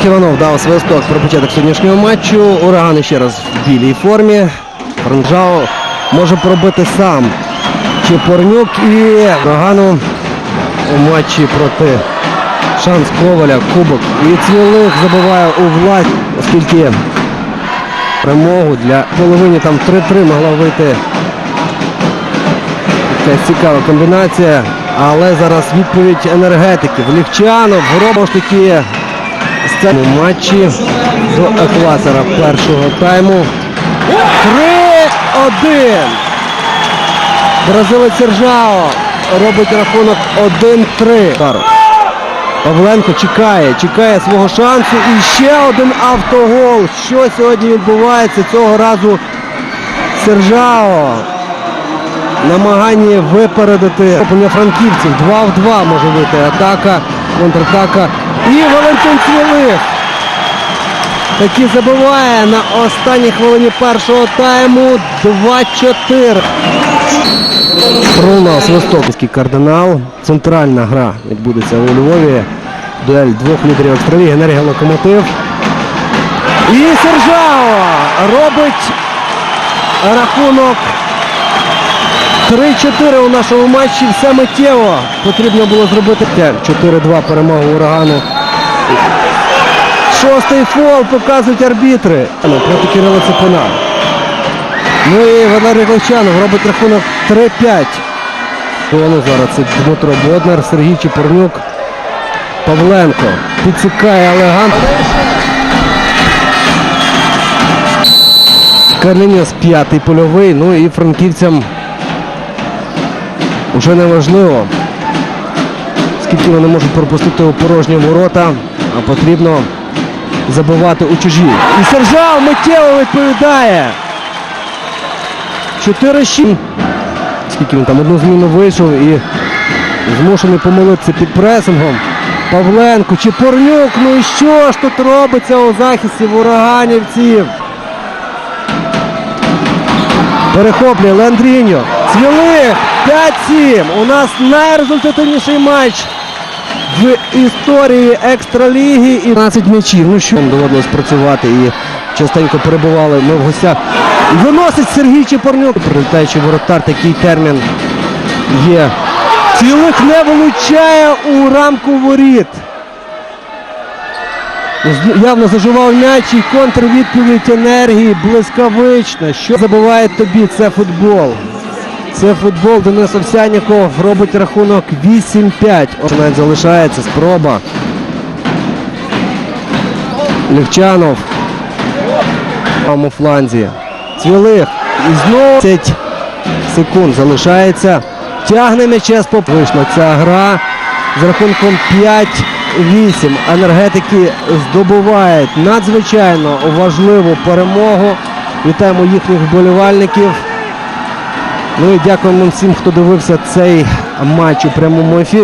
Олег Іванов дав свисток про початок сьогоднішнього матчу. Ураган ще раз в білій формі. Франжао може пробити сам Чепорнюк і Урагану у матчі проти шанс Коваля, Кубок. І Цвілих забиває у власть, оскільки перемогу для половини там 3-3 могла вийти Якась цікава комбінація. Але зараз відповідь енергетиків. Лівчанов, Гробов ж таки цьому матчі до екватора першого тайму. 3-1. Бразилець Сержао робить рахунок 1-3. Павленко чекає, чекає свого шансу. І ще один автогол. Що сьогодні відбувається? Цього разу Сержао намагання випередити франківців. 2 в 2 може бути атака, контратака. І Валентин Цвілих таки забиває на останній хвилині першого тайму 2-4. Пролунав Свистопський кардинал. Центральна гра відбудеться у Львові. Дуель двох лідерів Австралії, енергія локомотив. І Сержао робить рахунок 3-4 у нашому матчі. Все миттєво потрібно було зробити. 4-2 перемога урагану. Шостий фол показують арбітри Ну, проти Кирила Цепина. Ну і Валерій Гличанов робить рахунок 3-5. Коло зараз це Дмитро Боднар, Сергій Чепурнюк, Павленко. Підсікає елегантно. Калініс п'ятий польовий. Ну і франківцям вже не важливо, скільки вони можуть пропустити у порожні ворота, потрібно забивати у чужі. І Сержал миттєво відповідає. 4-6. Скільки він там одну зміну вийшов і змушений помилитися під пресингом. Павленко, Чепурнюк, ну і що ж тут робиться у захисті в ураганівців? Перехоплює Ландріньо. Цвілих 5-7. У нас найрезультативніший матч в історії екстраліги і 12 м'ячів. Ну що доводилось працювати і частенько перебували ми в гостях. Виносить Сергій Чепорнюк. Прилітаючий воротар, такий термін є. Цвілих не вилучає у рамку воріт. Явно заживав м'яч і контрвідповідь енергії блискавична. Що забуває тобі? Це футбол. Це футбол. Денис Овсяніков робить рахунок 8-5. Ось Навіть залишається спроба. Лівчанов. Там у фланзі. Цвілих. І знову 10 секунд залишається. Тягне м'яче з. Вийшла ця гра з рахунком 5-8. Енергетики здобувають надзвичайно важливу перемогу. Вітаємо їхніх вболівальників. Ну і дякуємо всім, хто дивився цей матч у прямому ефірі.